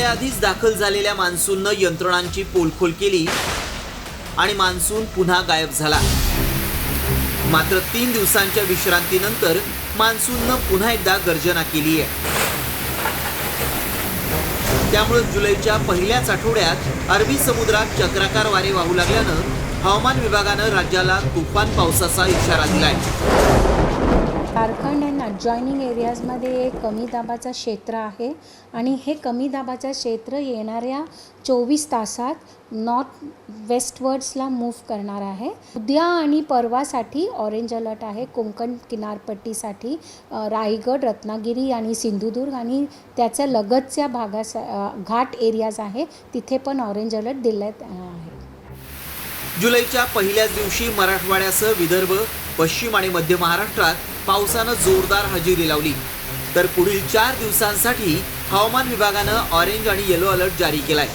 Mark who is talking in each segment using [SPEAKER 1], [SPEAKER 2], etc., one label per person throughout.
[SPEAKER 1] वेळेआधीच दाखल झालेल्या मान्सूननं यंत्रणांची पोलखोल केली आणि मान्सून पुन्हा गायब झाला. मात्र तीन दिवसांच्या विश्रांतीनंतर मान्सूननं पुन्हा एकदा गर्जना केली आहे. त्यामुळे जुलैच्या पहिल्याच आठवड्यात अरबी समुद्रात चक्राकार वारे वाहू लागल्यानं हवामान विभागानं राज्याला तुफान पावसाचा इशारा दिलाय.
[SPEAKER 2] झारखंड अँड अडजॉईनिंग एरियाजमध्ये एक कमी दाबाचं क्षेत्र आहे आणि हे कमी दाबाचं क्षेत्र येणाऱ्या चोवीस तासात नॉर्थ वेस्टवर्ड्सला मूव्ह करणार आहे. उद्या आणि परवासाठी ऑरेंज अलर्ट आहे. कोकण किनारपट्टीसाठी रायगड रत्नागिरी आणि सिंधुदुर्ग आणि त्याच्या लगतच्या भागास घाट एरियाज आहे. तिथे पण ऑरेंज अलर्ट दिल्यात आहे
[SPEAKER 1] जुलैच्या पहिल्याच दिवशी मराठवाड्यासह विदर्भ पश्चिम आणि मध्य महाराष्ट्रात पावसानं जोरदार हजेरी लावली. तर पुढील चार दिवसांसाठी हवामान विभागानं ऑरेंज आणि येलो अलर्ट जारी केलाय.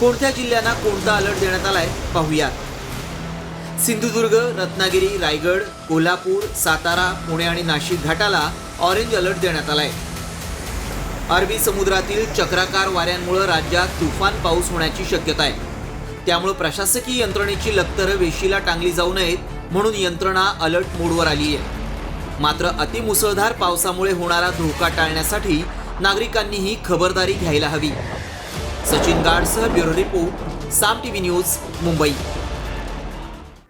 [SPEAKER 1] कोणत्या जिल्ह्यांना कोणता अलर्ट देण्यात आलाय पाहूयात. सिंधुदुर्ग रत्नागिरी रायगड कोल्हापूर सातारा पुणे आणि नाशिक घाटाला ऑरेंज अलर्ट देण्यात आलाय. अरबी समुद्रातील चक्राकार वाऱ्यांमुळे राज्यात तुफान पाऊस होण्याची शक्यता आहे. त्यामुळे प्रशासकीय यंत्रणेची लक्तरं वेशीला टांगली जाऊ नयेत म्हणून यंत्रणा अलर्ट मोडवर आली आहे मात्र अतिमुसळधार पावसामुळे होणारा धोका टाळण्यासाठी नागरिकांनीही खबरदारी घ्यायला हवी. Sachin गाडसह bureau report Saam TV news Mumbai.